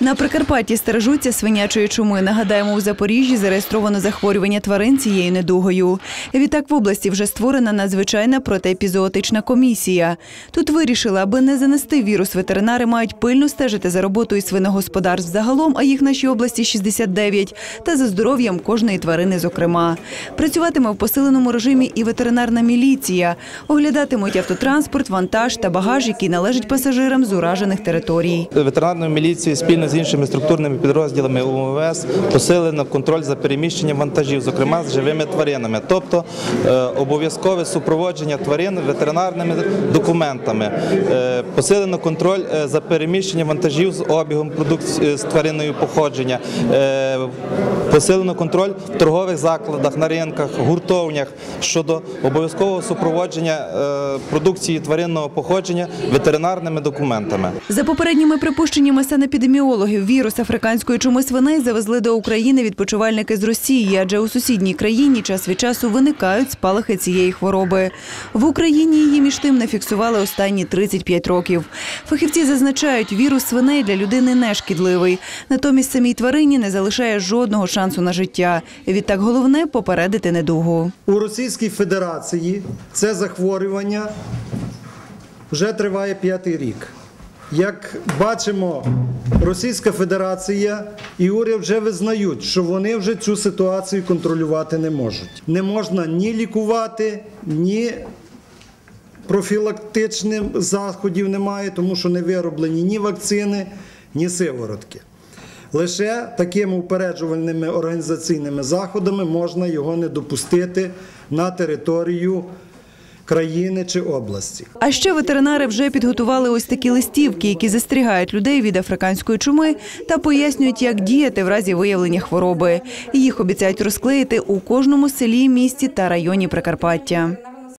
На Прикарпатті стережуться свинячої чуми. Нагадаємо, у Запоріжжі зареєстровано захворювання тварин цією недугою. Відтак в області вже створена надзвичайна протиепізоотична комісія. Тут вирішили, аби не занести вірус, ветеринари мають пильно стежити за роботою свиногосподарств загалом, а їх в нашій області 69, та за здоров'ям кожної тварини, зокрема. Працюватиме в посиленому режимі і ветеринарна міліція. Оглядатимуть автотранспорт, вантаж та багаж, який належить пасажирам з уражених територій. Ветеринарною міліцією спільно з іншими структурними підрозділами УМВС посилено контроль за переміщенням вантажів, зокрема з живими тваринами, тобто е, обов'язкове супроводження тварин ветеринарними документами, е, посилено контроль е, за переміщенням вантажів з обігом продукції з твариною походження, посилено контроль в торгових закладах, на ринках, гуртовнях щодо обов'язкового супроводження е, продукції тваринного походження ветеринарними документами. За попередніми припущеннями санепідеміологів, вірус африканської чуми свиней завезли до України відпочивальники з Росії, адже у сусідній країні час від часу виникають спалахи цієї хвороби. В Україні її між тим не фіксували останні 35 років. Фахівці зазначають, вірус свиней для людини не шкідливий. Натомість самій тварині не залишає жодного шансу на життя. Відтак головне попередити недугу. У Російській Федерації це захворювання вже триває п'ятий рік. Як бачимо, Російська Федерація і уряд вже визнають, що вони вже цю ситуацію контролювати не можуть. Не можна ні лікувати, ні профілактичних заходів немає, тому що не вироблені ні вакцини, ні сиворотки. Лише такими упереджувальними організаційними заходами можна його не допустити на територію країни чи області. А ще ветеринари вже підготували ось такі листівки, які застерігають людей від африканської чуми та пояснюють, як діяти в разі виявлення хвороби. Їх обіцяють розклеїти у кожному селі, місті та районі Прикарпаття.